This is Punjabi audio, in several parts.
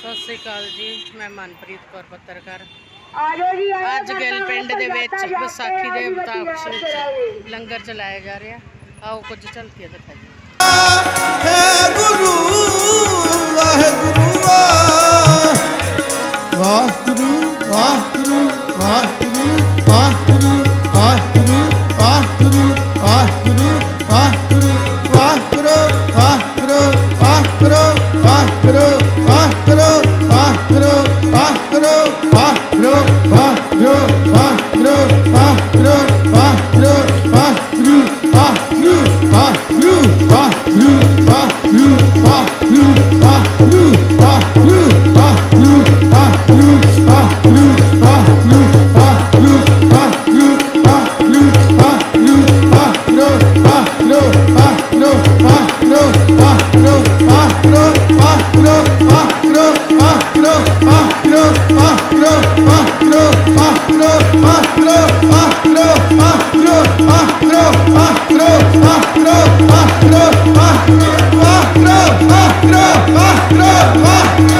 ਸਤਿ ਸ੍ਰੀ ਅਕਾਲ ਜੀ ਮੈਂ ਮਨਪ੍ਰੀਤ ਕੌਰ ਪੱਤਰਕਾਰ। ਆਜੋ ਜੀ ਆਜੋ ਅੱਜ ਗਿੱਲ ਪਿੰਡ ਦੇ ਵਿੱਚ ਵਿਸਾਖੀ ਦੇ ਮੁਤਾਬਕ। ਵਿੱਚ ਲੰਗਰ ਚਲਾਇਆ ਜਾ ਰਿਹਾ। ਆਓ ਕੁਝ ਝਲਕੀਆਂ ਦਿਖਾਈਏ। ਹੈ ਗੁਰੂ Waheguru Waheguru Waheguru Waheguru Waheguru ¡Trabajo!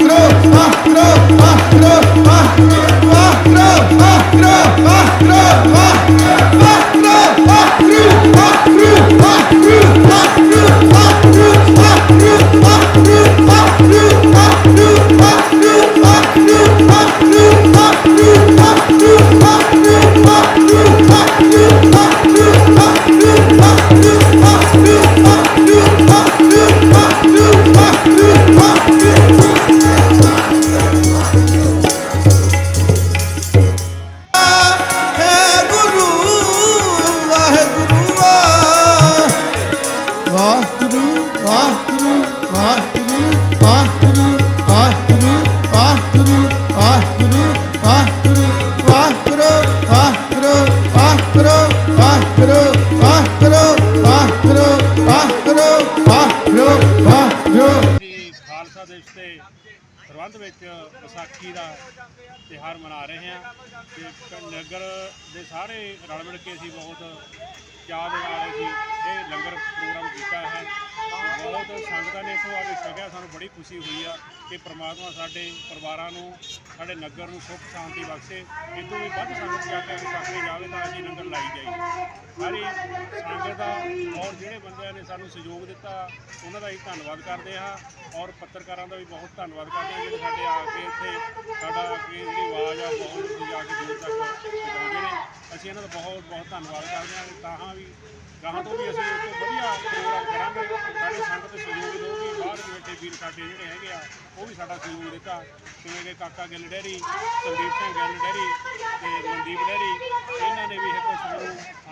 no, ah, no, ah, no, ah. Waheguru Waheguru Waheguru Waheguru Waheguru Waheguru Waheguru Waheguru Waheguru Waheguru Waheguru Waheguru Waheguru Waheguru Khalsa ਦਿਵਸ ਦੇ ਪ੍ਰਬੰਧ ਵਿੱਚ ਵਿਸਾਖੀ ਦਾ ਤਿਹਾਰ ਮਨਾ ਰਹੇ ਹਾਂ ਤੇ ਨਗਰ ਦੇ ਸਾਰੇ ਰਲ ਮਿਲ ਕੇ ਅਸੀਂ ਬਹੁਤ ਚਾਅ ਦੇ ਨਾਲ ਅਸੀਂ ਇਹ ਲੰਗਰ ਪ੍ਰੋਗਰਾਮ ਕੀਤਾ ਹੈ। ਤੇ ਬਹੁਤ ਸੰਗਤਾਂ ਨੇ ਇਸ ਵਾਰ ਛਕਿਆ, ਸਾਨੂੰ ਬੜੀ ਖੁਸ਼ੀ ਹੋਈ ਆ ਕਿ ਪ੍ਰਮਾਤਮਾ ਸਾਡੇ ਪਰਿਵਾਰਾਂ ਨੂੰ, ਸਾਡੇ ਨਗਰ ਨੂੰ ਸੁੱਖ, ਸ਼ਾਂਤੀ ਬਖਸ਼ੇ। ਇਦੋਂ ਵੀ ਵੱਧ ਸੰਗਤ ਜਾ ਕੇ ਵਿਸਾਖੀ ਜਾਵੇ ਤਾਂ ਅਸੀਂ ਲੰਗਰ ਲਾਈ ਜਾਈਏ। ਸਾਰੀ ਸੰਗਤ ਦਾ ਔਰ ਜਿਹੜੇ ਬੰਦਿਆਂ ਨੇ ਸਾਨੂੰ ਸਹਿਯੋਗ ਦਿੱਤਾ, ਉਹਨਾਂ ਦਾ ਹੀ ਧੰਨਵਾਦ ਕਰਦੇ ਹਾਂ ਔਰ ਪੱਤਰਕਾਰਾਂ ਦਾ ਵੀ ਬਹੁਤ ਧੰਨਵਾਦ ਕਰਦੇ ਹਾਂ ਜਿਹੜੇ ਸਾਡੇ ਆ ਕੇ ਇੱਥੇ ਸਾਡਾ ਅੱਗੇ ਜਿਹੜੀ ਆਵਾਜ਼ ਆ, ਬਹੁਤ ਜਾ ਕੇ ਦੂਰ ਤੱਕ ਪਹੁੰਚਾਉਂਦੇ ਨੇ। ਅਸੀਂ ਇਹਨਾਂ ਦਾ ਬਹੁਤ ਬਹੁਤ ਧੰਨਵਾਦ ਕਰਦੇ ਹਾਂ ਕਿ ਤਾਹਾਂ ਵੀ ਗਾਹਾਂ ਤੋਂ ਵੀ ਅਸੀਂ ਇਸ ਵਧੀਆ ਪ੍ਰੋਗਰਾਮ ਕਰਾਂਗੇ। ਸਾਡੀ ਸੰਗਤ ਸਹਿਯੋਗ ਦੇਊਗੀ ਬਾਹਰ ਵੀ ਬੈਠੇ ਵੀਰ ਸਾਡੇ ਜਿਹੜੇ ਹੈਗੇ ਆ ਉਹ ਵੀ ਸਾਡਾ ਸਹਿਯੋਗ ਦਿੱਤਾ। ਜਿਵੇਂ ਕਿ ਕਾਕਾ ਗਿੱਲ ਡੈਰੀ ਸੰਦੀਪ ਸਿੰਘ ਗਿੱਲ ਡੈਰੀ ਤੇ ਮਨਦੀਪ ਡੈਰੀ ਇਹਨਾਂ ਨੇ ਵੀ ਇੱਕ ਸਾਨੂੰ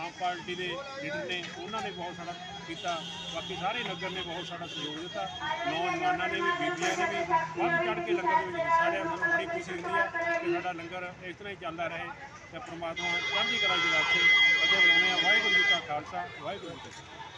ਆਮ ਪਾਰਟੀ ਦੇ ਲੀਡਰ ਨੇ ਉਹਨਾਂ ਨੇ ਬਹੁਤ ਸਾਡਾ ਕੀਤਾ। ਬਾਕੀ ਸਾਰੇ ਨਗਰ ਨੇ ਬਹੁਤ ਸਾਡਾ ਸਹਿਯੋਗ ਦਿੱਤਾ। ਨੌਜਵਾਨਾਂ ਨੇ ਵੀ ਬੀਬੀਆਂ ਨੇ ਵੀ ਵੱਧ ਚੜ ਕੇ ਲੰਗਰ ਦੇ ਵਿੱਚ ਹਿੱਸਾ ਲਿਆ ਸਾਨੂੰ ਬੜੀ ਖੁਸ਼ੀ ਹੁੰਦੀ ਹੈ ਕਿ ਸਾਡਾ ਲੰਗਰ ਇਸ ਤਰ੍ਹਾਂ ਹੀ ਚੱਲਦਾ ਰਹੇ ਤੇ ਪ੍ਰਮਾਤਮਾ ਚੜ੍ਹਦੀ ਕਲਾ ਜੀ ਵਾਸਤੇ ਅੱਗੇ ਬਣਾਉਣੇ ਆ। ਵਾਹਿਗੁਰੂ ਜੀ ਕਾ ਖਾਲਸਾ ਵਾਹਿਗੁਰੂ ਜੀ ਕੀ ਫਤਿਹ।